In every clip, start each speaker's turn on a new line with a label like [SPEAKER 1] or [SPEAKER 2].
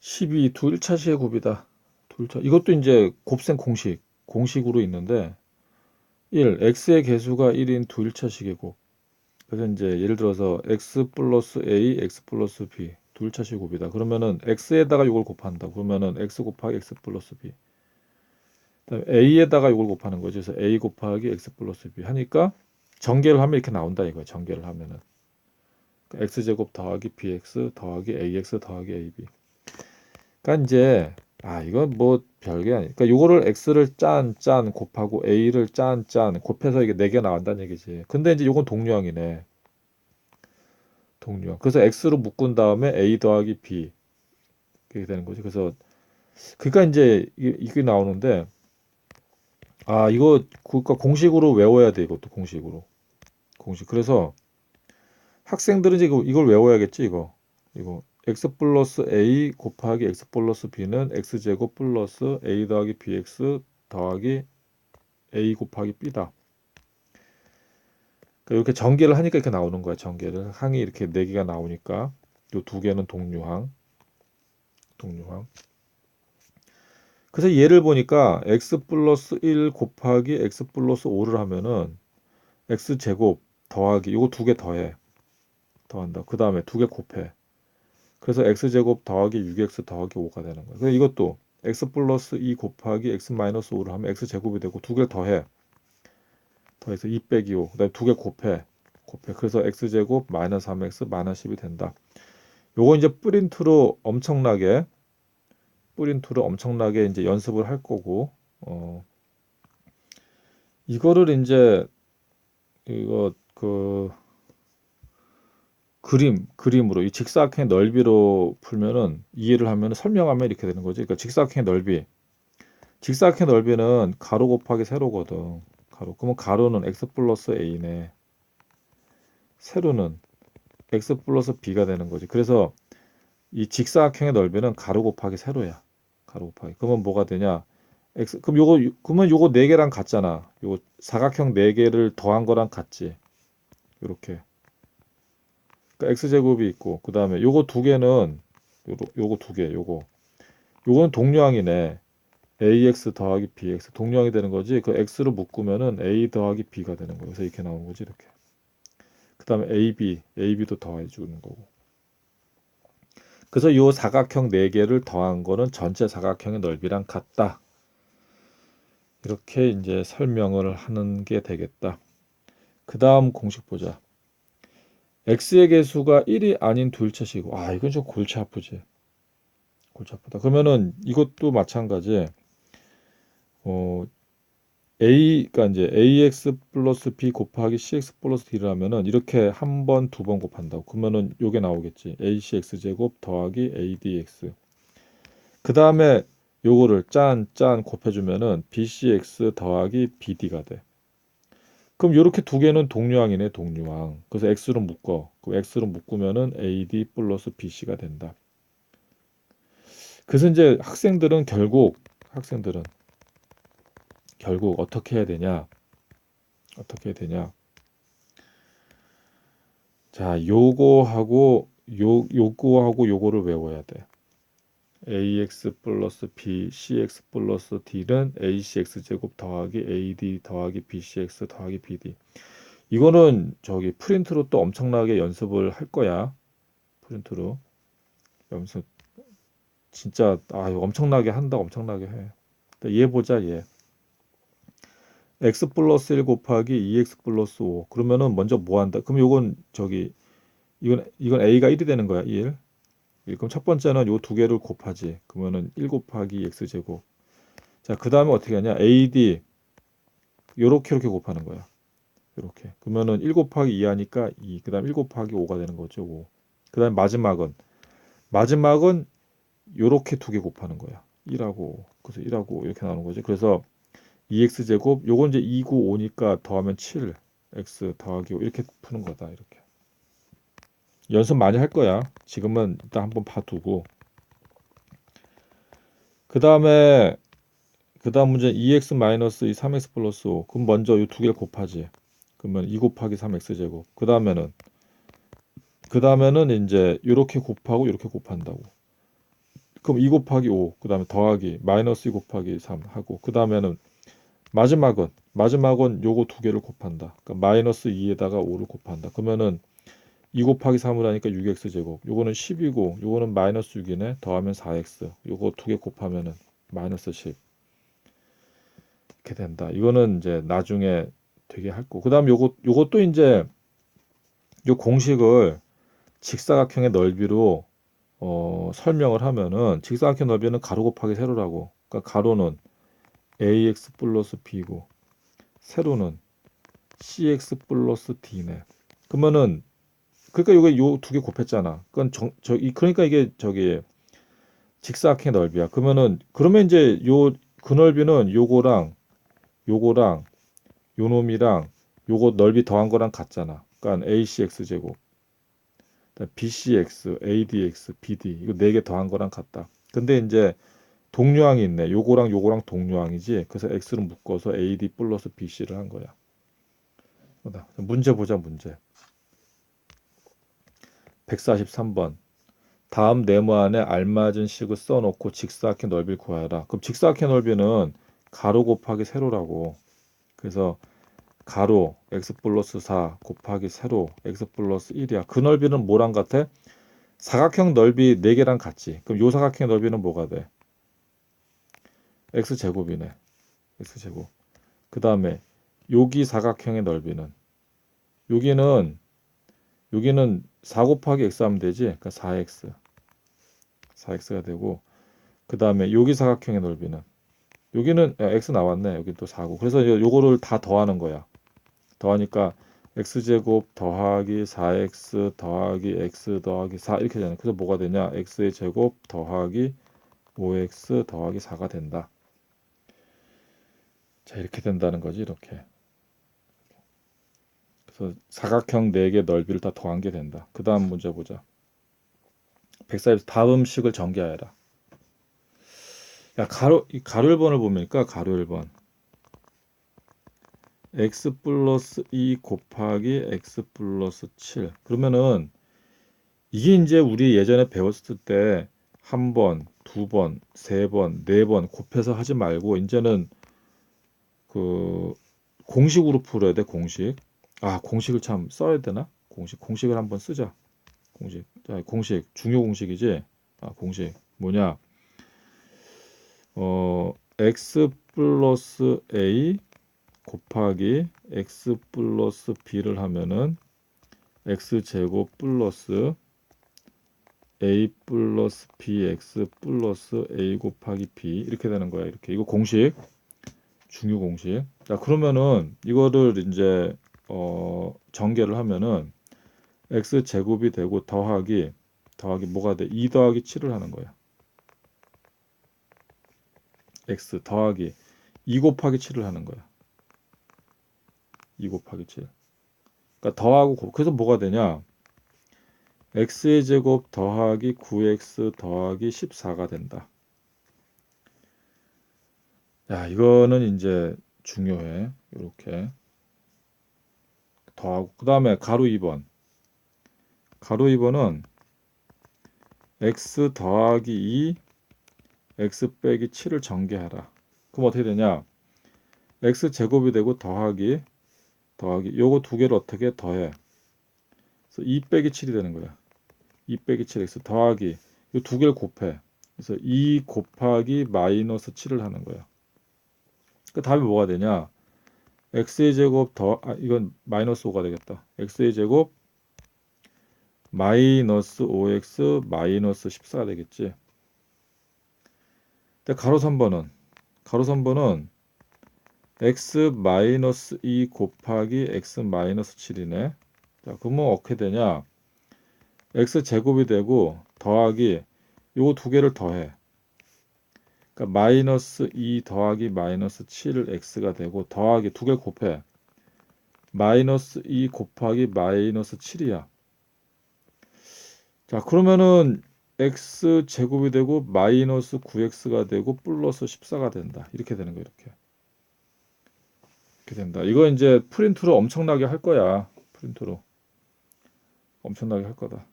[SPEAKER 1] 12두 1차시의 곱이다. 두 1차. 이것도 이제 곱셈 공식, 공식으로 있는데 1, x의 개수가 1인 두 1차식의 곱. 그래서 이제 예를 들어서 x 플러스 a, x 플러스 b 두 1차식 곱이다. 그러면은 x에다가 이걸 곱한다. 그러면은 x 곱하기 x 플러스 b. 그다음에 a에다가 이걸 곱하는 거죠. 그래서 a 곱하기 x 플러스 b 하니까 전개를 하면 이렇게 나온다 이거예요. 전개를 하면은 그러니까 x제곱 더하기 bx 더하기 ax 더하기 ab. 그러니까 이제 아 이건 뭐 별게 아니니까 그러니까 요거를 x를 짠 짠 곱하고 a를 짠 짠 곱해서 이게 4개 나온다는 얘기지. 근데 이제 요건 동류항이네. 동류항. 그래서 x로 묶은 다음에 a 더하기 b 이렇게 되는 거지. 그래서 그러니까 이제 이게, 이게 나오는데 아 이거 그러니까 공식으로 외워야 돼 이것도 공식으로 공식. 그래서 학생들은 이제 이걸 외워야겠지 이거 이거 x 플러스 a 곱하기 x 플러스 b는 x 제곱 플러스 a 더하기 bx 더하기 a 곱하기 b다. 그러니까 이렇게 전개를 하니까 이렇게 나오는 거야. 전개를 항이 이렇게 네 개가 나오니까 요두 개는 동류항, 동류항. 그래서 얘를 보니까 x 플러스 1 곱하기 x 플러스 5를 하면은 x 제곱 더하기 요거 두 개 더해 더한다. 그 다음에 두 개 곱해. 그래서 x제곱 더하기 6x 더하기 5가 되는 거예요. 그래서 이것도 x 플러스 2 곱하기 x 마이너스 5를 하면 x제곱이 되고 두 개를 더해. 더해서 2 빼기 5. 그 다음에 두 개 곱해. 곱해. 그래서 x제곱 마이너스 3x 마이너스 10이 된다. 요거 이제 프린트로 엄청나게 프린트로 엄청나게 이제 연습을 할 거고 어 이거를 이제 이거 그 그림, 그림으로 이 직사각형의 넓이로 풀면은 이해를 하면 설명하면 이렇게 되는 거지. 그러니까 직사각형의 넓이. 직사각형의 넓이는 가로 곱하기 세로거든. 가로. 그러면 가로는 x 플러스 a네. 세로는 x 플러스 b가 되는 거지. 그래서 이 직사각형의 넓이는 가로 곱하기 세로야. 가로 곱하기. 그러면 뭐가 되냐? x 그럼 요거 그러면 요거 네 개랑 같잖아. 요거 사각형 네 개를 더한 거랑 같지. 요렇게. 그러니까 x제곱이 있고 그 다음에 요거 두 개는 요거, 요거 두 개 요거. 요거는 동류항이네. Ax 더하기 bx 동류항이 되는 거지 그 x로 묶으면은 a 더하기 b가 되는 거예요. 그래서 이렇게 나오는 거지 이렇게. 그 다음에 ab ab도 더해 주는 거고. 그래서 요 사각형 네 개를 더한 거는 전체 사각형의 넓이랑 같다. 이렇게 이제 설명을 하는 게 되겠다. 그 다음 공식 보자 x의 개수가 1이 아닌 둘째시고 아 이건 좀 골치 아프지. 골치 아프다. 그러면은 이것도 마찬가지 어 a가 이제 ax 플러스 b 곱하기 cx 플러스 d를 하면은 이렇게 한 번 두 번 곱한다고. 그러면은 요게 나오겠지. Acx 제곱 더하기 adx 그 다음에 요거를 짠 짠 곱해주면은 bcx 더하기 bd가 돼 그럼 이렇게 두 개는 동류항이네, 동류항. 그래서 x로 묶어. 그 x로 묶으면은 AD 플러스 BC가 된다. 그래서 이제 학생들은 결국 학생들은 결국 어떻게 해야 되냐? 어떻게 해야 되냐? 자, 요거하고 요 요거하고 요거를 외워야 돼. Ax 플러스 b, cx 플러스 d는 acx 제곱 더하기 ad 더하기 bcx 더하기 bd. 이거는 저기 프린트로 또 엄청나게 연습을 할 거야. 프린트로 연습 진짜 아 엄청나게 한다 엄청나게 해. 얘 보자 얘. x 플러스 1 곱하기 2x 플러스 5 그러면은 먼저 뭐 한다? 그럼 요건 저기 이건 이건 a가 1이 되는 거야 1. 그럼 첫 번째는 요 두 개를 곱하지. 그러면은 1 곱하기 x 제곱. 자, 그 다음에 어떻게 하냐? AD 요렇게 이렇게 곱하는 거야. 요렇게. 그러면은 1 곱하기 2 하니까 2. 그 다음 1 곱하기 5가 되는 거죠. 5. 그 다음 마지막은 마지막은 요렇게 두 개 곱하는 거야. 1하고 그래서 1하고 이렇게 나오는 거지. 그래서 2x 제곱 요건 이제 2, 9, 5니까 더하면 7 x 더하기 5 이렇게 푸는 거다. 이렇게. 연습 많이 할 거야. 지금은 일단 한번 봐두고. 그 다음에 그 다음 문제 2x 마이너스 이 3x 플러스 5. 그럼 먼저 이 두 개를 곱하지. 그러면 2 곱하기 3x 제곱. 그 다음에는 그 다음에는 이제 이렇게 곱하고 이렇게 곱한다고. 그럼 2 곱하기 5, 그 다음에 더하기 마이너스 2 곱하기 3 하고 그 다음에는 마지막은 마지막은 요거 두 개를 곱한다. 그러니까 마이너스 2에다가 5를 곱한다. 그러면은 2 곱하기 3을 하니까 6x 제곱. 요거는 10이고 요거는 마이너스 6이네. 더하면 4x. 요거 두 개 곱하면은 마이너스 10. 이렇게 된다. 이거는 이제 나중에 되게 할 거. 그다음 요거 요것도 이제 요 공식을 직사각형의 넓이로 어, 설명을 하면은 직사각형 넓이는 가로 곱하기 세로라고. 그러니까 가로는 ax 플러스 b고 세로는 cx 플러스 d네. 그러면은 그러니까 요게 요 두 개 곱했잖아. 그건 정, 저, 이, 그러니까 이게 저기 직사각형의 넓이야. 그러면은 그러면 이제 요 그 넓이는 요거랑 요거랑 요 놈이랑 요거 넓이 더한 거랑 같잖아. 그러니까 acx 제곱, bcx, adx, bd 이거 네 개 더한 거랑 같다. 근데 이제 동류항이 있네. 요거랑 요거랑 동류항이지. 그래서 x를 묶어서 ad 플러스 bc를 한 거야. 문제 보자 문제. 143번. 다음 네모 안에 알맞은 식을 써놓고 직사각형 넓이를 구하라. 그럼 직사각형 넓이는 가로 곱하기 세로라고. 그래서 가로 x 플러스 4 곱하기 세로 x 플러스 1이야. 그 넓이는 뭐랑 같아? 사각형 넓이 4개랑 같지. 그럼 요 사각형 넓이는 뭐가 돼? x 제곱이네. x 제곱. 그 다음에 여기 사각형의 넓이는 여기는 여기는 4 곱하기 x 하면 되지. 그러니까 4x. 4x가 되고 그 다음에 여기 사각형의 넓이는 여기는 야, x 나왔네. 여기 또 4고. 그래서 요거를 다 더하는 거야. 더하니까 x제곱 더하기 4x 더하기 x 더하기 4 이렇게 되잖아요. 그래서 뭐가 되냐? x의 제곱 더하기 5x 더하기 4가 된다. 자, 이렇게 된다는 거지, 이렇게. 그래서 사각형 4개 넓이를 다 더한 게 된다. 그 다음 문제 보자. 140 다음 식을 전개하여라. 야, 가로, 이 가로 1번을 보니까 가로 1번. x 플러스 2 곱하기 x 플러스 7. 그러면은 이게 이제 우리 예전에 배웠을 때 한 번, 두 번, 세 번, 네 번 곱해서 하지 말고 이제는 그 공식으로 풀어야 돼, 공식. 아, 공식을 참 써야 되나? 공식, 공식을 한번 쓰자. 공식. 자, 공식. 중요 공식이지? 아, 공식. 뭐냐? 어, x 플러스 a 곱하기 x 플러스 b를 하면은 x 제곱 플러스 a 플러스 bx 플러스 a 곱하기 b 이렇게 되는 거야. 이렇게 이거 공식 중요 공식. 자 그러면은 이거를 이제 어, 전개를 하면은 x 제곱이 되고 더하기 더하기 뭐가 돼? 2 더하기 7을 하는 거야. x 더하기 2 곱하기 7을 하는 거야. 2 곱하기 7. 그러니까 더하고 곱. 그래서 뭐가 되냐? x의 제곱 더하기 9x 더하기 14가 된다. 야, 이거는 이제 중요해. 이렇게 더하고 그 다음에 가로 2번. 가로 2번은 x 더하기 2 x 빼기 7을 전개하라. 그럼 어떻게 되냐? x 제곱이 되고 더하기 더하기 요거 두 개를 어떻게 더해? 그래서 2 빼기 7이 되는 거야. 2 빼기 7x 더하기 요 두 개를 곱해. 그래서 2 곱하기 마이너스 7을 하는 거야. 그 답이 뭐가 되냐? X의 제곱 더 아, 이건 마이너스 5가 되겠다. x의 제곱 마이너스 5x 마이너스 14가 되겠지. 근데 가로 3번은 가로 3번은 x 마이너스 2 곱하기 x 마이너스 7이네. 자, 그러면 어떻게 되냐? x 제곱이 되고 더하기 요거 두 개를 더해. 그러니까 마이너스 2 더하기 마이너스 7을 x가 되고 더하기 두 개 곱해. 마이너스 2 곱하기 마이너스 7이야. 자, 그러면은 x 제곱이 되고 마이너스 9x가 되고 플러스 14가 된다. 이렇게 되는 거 이렇게. 이렇게 된다. 이거 이제 프린트로 엄청나게 할 거야. 프린트로. 엄청나게 할 거다.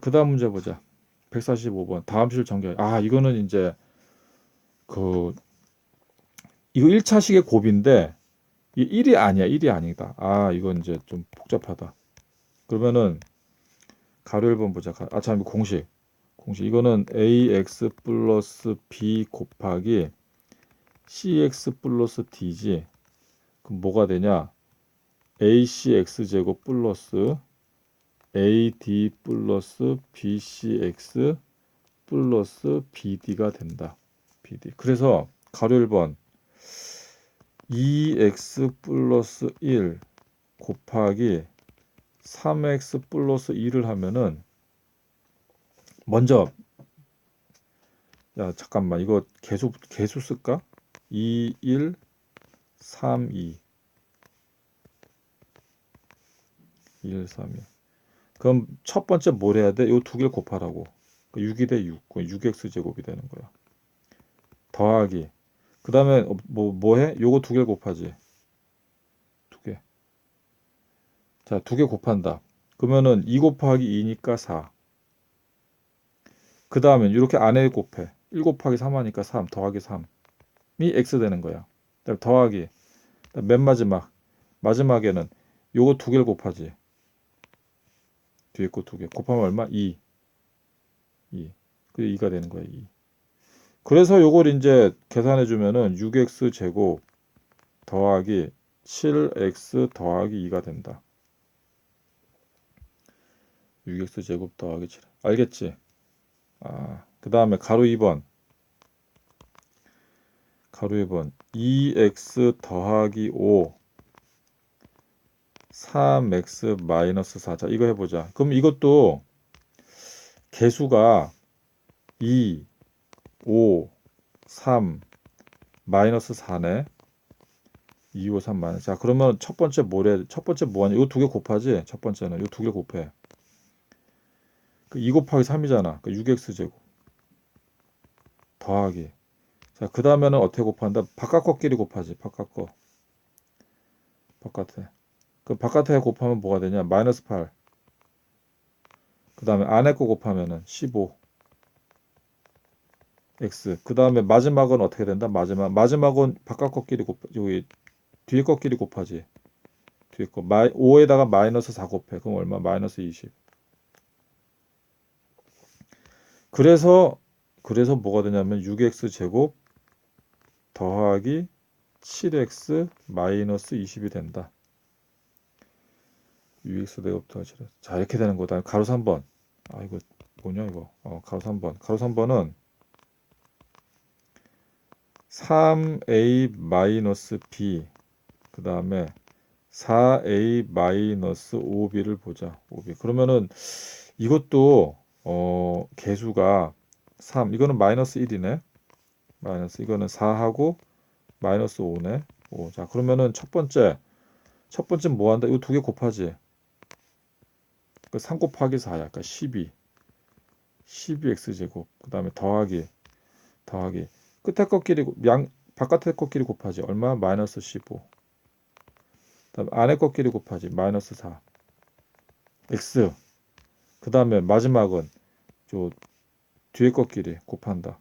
[SPEAKER 1] 그 다음 문제 보자. 145번 다음 실 전개. 아, 이거는 이제 그 이거 1차식의 곱인데 이 1이 아니야. 1이 아니다. 아, 이건 이제 좀 복잡하다. 그러면은 가로 1번 보자. 가- 아, 참 공식. 공식. 이거는 ax 플러스 b 곱하기 cx 플러스 d지. 그럼 뭐가 되냐? acx 제곱 플러스 ad 플러스 bcx 플러스 bd가 된다. Bd. 그래서 가로 1번 2x 플러스 1 곱하기 3x 플러스 2를 하면은 먼저 야 잠깐만 이거 개수 개수 쓸까? 2 1 3 2 1 3 2 그럼 첫 번째 뭘 해야 돼? 요 두 개를 곱하라고 6이 돼 6, 6x 제곱이 되는 거야 더하기 그 다음에 뭐, 뭐 해? 요거 두 개를 곱하지 두 개. 자, 두 개 곱한다. 그러면은 2 곱하기 2니까 4. 그 다음에 이렇게 안에 곱해. 1 곱하기 3 하니까 3 더하기 3이 x 되는 거야. 그다음에 더하기. 그다음에 맨 마지막. 마지막에는 요거 두 개를 곱하지. 뒤에 거 두 개. 곱하면 얼마? 2. 2. 그게 2가 되는 거야, 2. 그래서 요걸 이제 계산해 주면은 6x 제곱 더하기 7x 더하기 2가 된다. 6x 제곱 더하기 7. 알겠지? 아, 그 다음에 가로 2번. 가로 2번. 2x 더하기 5. 3x 마이너스 4. 자, 이거 해보자. 그럼 이것도 개수가 2, 5, 3, 마이너스 4네. 2, 5, 3 마이너스. 자, 그러면 첫 번째 뭐래? 첫 번째 뭐하냐? 이거 두 개 곱하지? 첫 번째는. 이거 두 개 곱해. 그 2 곱하기 3이잖아. 그 6x 제곱. 더하기. 자, 그 다음에는 어떻게 곱한다? 바깥 거끼리 곱하지. 바깥 거. 바깥에. 그 바깥에 곱하면 뭐가 되냐? 마이너스 8. 그 다음에 안에 거 곱하면은 15. X. 그 다음에 마지막은 어떻게 된다? 마지막. 마지막은 바깥 거끼리 곱, 여기 뒤에 거끼리 곱하지. 뒤에 거. 마이, 5에다가 마이너스 4 곱해. 그럼 얼마? 마이너스 20. 그래서, 그래서 뭐가 되냐면 6x 제곱 더하기 7x 마이너스 20이 된다. 6x 제곱 더하기 7x. 자, 이렇게 되는 거다. 가로 3번. 아, 이거 뭐냐, 이거. 어, 가로 3번. 가로 3번은 3a 마이너스 b 그 다음에 4a 마이너스 5b를 보자. 5b. 그러면은 이것도 어 개수가 3 이거는 마이너스 1이네. 마이너스 이거는 4하고 마이너스 5네. 5. 자 그러면은 첫 번째 첫 번째 뭐 한다? 이거 두 개 곱하지. 그3 곱하기 4야. 그러니까 12. 12x 제곱. 그 다음에 더하기 더하기 끝에 거끼리 양 바깥에 거끼리 곱하지. 얼마? 마이너스 15 그다음 안에 거끼리 곱하지. 마이너스 4 x. 그 다음에 마지막은 저 뒤에 거끼리 곱한다.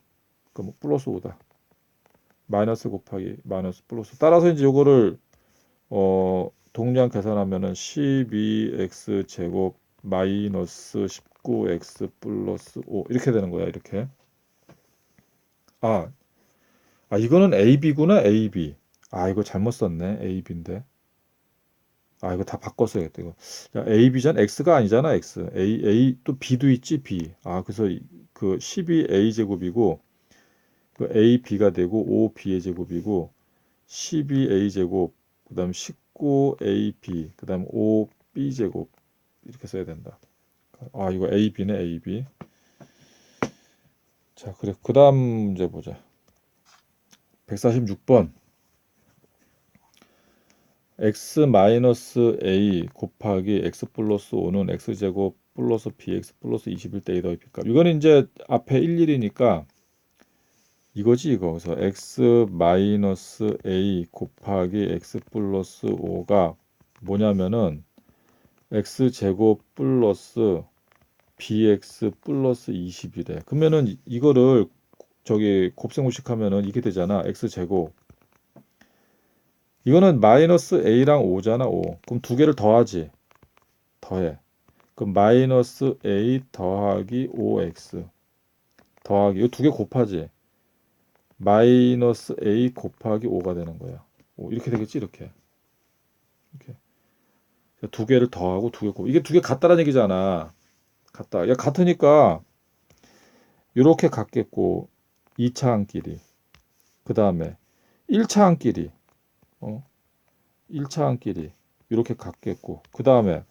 [SPEAKER 1] 그럼 플러스 5다. 마이너스 곱하기 마이너스 플러스. 따라서 이제 요거를 어 동량 계산하면은 12x 제곱 마이너스 19x 플러스 5 이렇게 되는 거야 이렇게. 아 아, 이거는 AB구나, AB. 아, 이거 잘못 썼네, AB인데. 아, 이거 다 바꿨어야겠다, 이거. 야, AB잖아, X가 아니잖아, X. A, A, 또 B도 있지, B. 아, 그래서 이- 그 12A 제곱이고, 그 AB가 되고, 5B의 제곱이고, 12A 제곱, 그 다음 19AB, 그 다음 5B 제곱. 이렇게 써야 된다. 아, 이거 AB네, AB. 자, 그래. 그 다음 문제 보자. 146번. X 마이너스 a 곱하기 x 플러스 5는 x 제곱 플러스 bx 플러스 21대 2 더하기 b값. 이거는 이제 앞에 1, 1이니까 이거지 이거. 그래서 x 마이너스 a 곱하기 x 플러스 5가 뭐냐면은 x 제곱 플러스 bx 플러스 20이래. 그러면은 이- 이거를 저기 곱셈공식 하면은 이게 되잖아. x 제곱. 이거는 마이너스 a랑 5잖아. 5. 그럼 두 개를 더하지. 더해. 그럼 마이너스 a 더하기 5x 더하기 이거 두개 곱하지. 마이너스 a 곱하기 5가 되는 거야. 오, 이렇게 되겠지 이렇게. 이렇게. 두 개를 더하고 두 개 곱. 이게 두 개 같다라는 얘기잖아. 같다. 야 같으니까 이렇게 같겠고 2차 한끼리. 그 다음에 1차 한끼리. 어? 1차 한끼리. 이렇게 같겠고. 그 다음에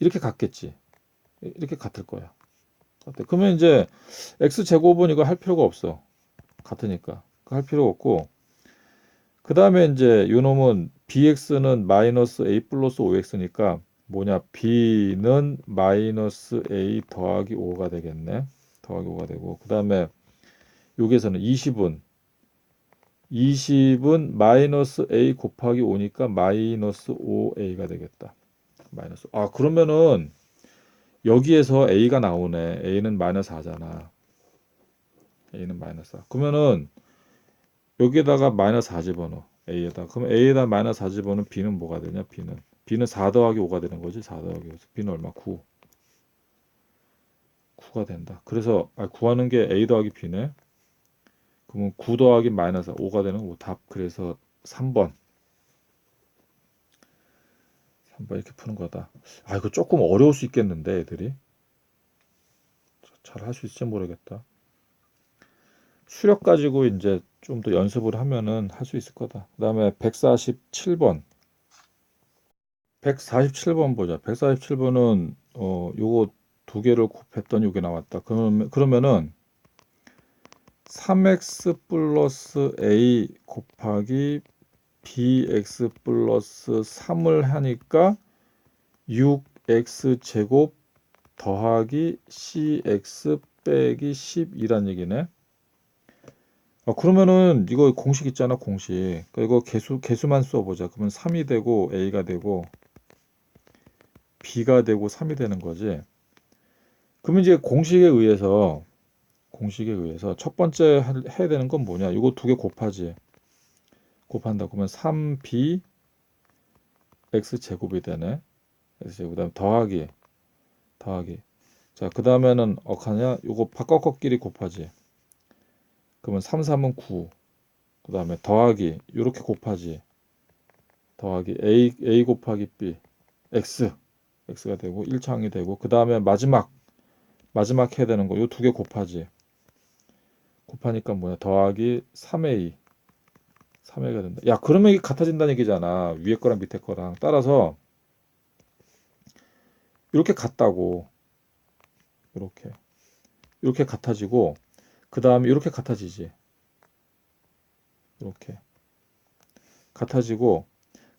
[SPEAKER 1] 이렇게 같겠지. 이렇게 같을 거야. 그러면 이제 x 제곱은 이거 할 필요가 없어. 같으니까. 할 필요 없고. 그 다음에 이제 요 놈은 bx는 마이너스 a 플러스 5x니까 뭐냐 b는 마이너스 a 더하기 5가 되겠네. 더하기 5가 되고 그 다음에 여기에서는 20은 20은 마이너스 a 곱하기 5니까 마이너스 5a가 되겠다. 마이너스 아 그러면은 여기에서 a가 나오네. a는 마이너스 4잖아. a는 마이너스 4. 그러면은 여기에다가 마이너스 4 집어넣어. a에다. 그럼 a에다 마이너스 4 집어넣으면 b는 뭐가 되냐? b는 b는 4 더하기 5가 되는 거지. 4 더하기 5. b는 얼마? 9. 9가 된다. 그래서 아, 구하는 게 a 더하기 b네. 그러면 9 더하기 마이너스 5가 되는 거 답. 그래서 3번. 3번 이렇게 푸는 거다. 아, 이거 조금 어려울 수 있겠는데, 애들이. 잘 할 수 있을지 모르겠다. 수력 가지고 이제 좀 더 연습을 하면은 할 수 있을 거다. 그 다음에 147번. 147번 보자. 147번은, 어, 요거 두 개를 곱했더니 요게 나왔다. 그러면, 그러면은 3x 플러스 a 곱하기 bx 플러스 3을 하니까 6x 제곱 더하기 cx 빼기 10이란 얘기네. 아, 그러면은 이거 공식 있잖아, 공식. 그러니까 이거 개수 개수만 써보자. 그러면 3이 되고 a가 되고 b가 되고 3이 되는 거지. 그러면 이제 공식에 의해서 공식에 의해서 첫 번째 할- 해야 되는 건 뭐냐? 이거 두 개 곱하지. 곱한다. 그러면 3b x 제곱이 되네. x 제곱 그다음 더하기 더하기. 자, 그다음에는 어하냐? 요거 바꿔꺾기리 곱하지. 그러면 3, 3은 9. 그다음에 더하기 요렇게 곱하지. 더하기 a a 곱하기 b x x가 되고 1창이 되고 그다음에 마지막 마지막 해야 되는 거 요 두 개 곱하지. 곱하니까 뭐야? 더하기 3a 3a가 된다. 야, 그러면 이게 같아진다는 얘기잖아. 위에 거랑 밑에 거랑. 따라서 이렇게 같다고. 이렇게. 이렇게 같아지고 그 다음에 이렇게 같아지지. 이렇게. 같아지고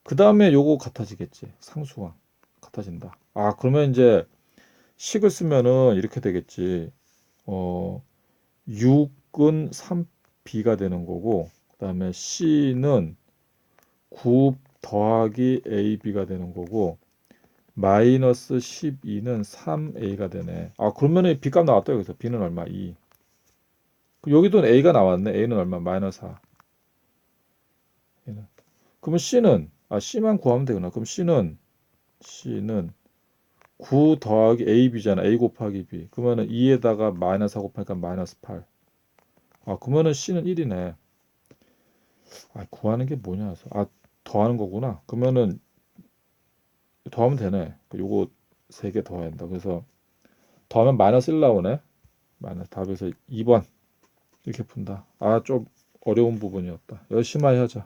[SPEAKER 1] 그 다음에 요거 같아지겠지. 상수항. 같아진다. 아, 그러면 이제 식을 쓰면은 이렇게 되겠지. 어, 6 은 3b가 되는 거고 그 다음에 C는 9 더하기 AB가 되는 거고 마이너스 12는 3A가 되네. 아 그러면은 B값 나왔다 여기서 B는 얼마? 2. 여기도 A가 나왔네. A는 얼마? 마이너스 4. 얘는. 그러면 C는 아 C만 구하면 되구나. 그럼 C는 C는 9 더하기 AB잖아. A 곱하기 B. 그러면은 2에다가 마이너스 4 곱하니까 마이너스 8. 아 그러면은 C는 1이네. 아, 구하는 게 뭐냐? 아, 더하는 거구나. 그러면은 더하면 되네. 그 요거 세개 더해야 한다. 그래서 더하면 마이너스 1 나오네. 마이너스 답에서 2번 이렇게 푼다. 아, 좀 어려운 부분이었다. 열심히 하자.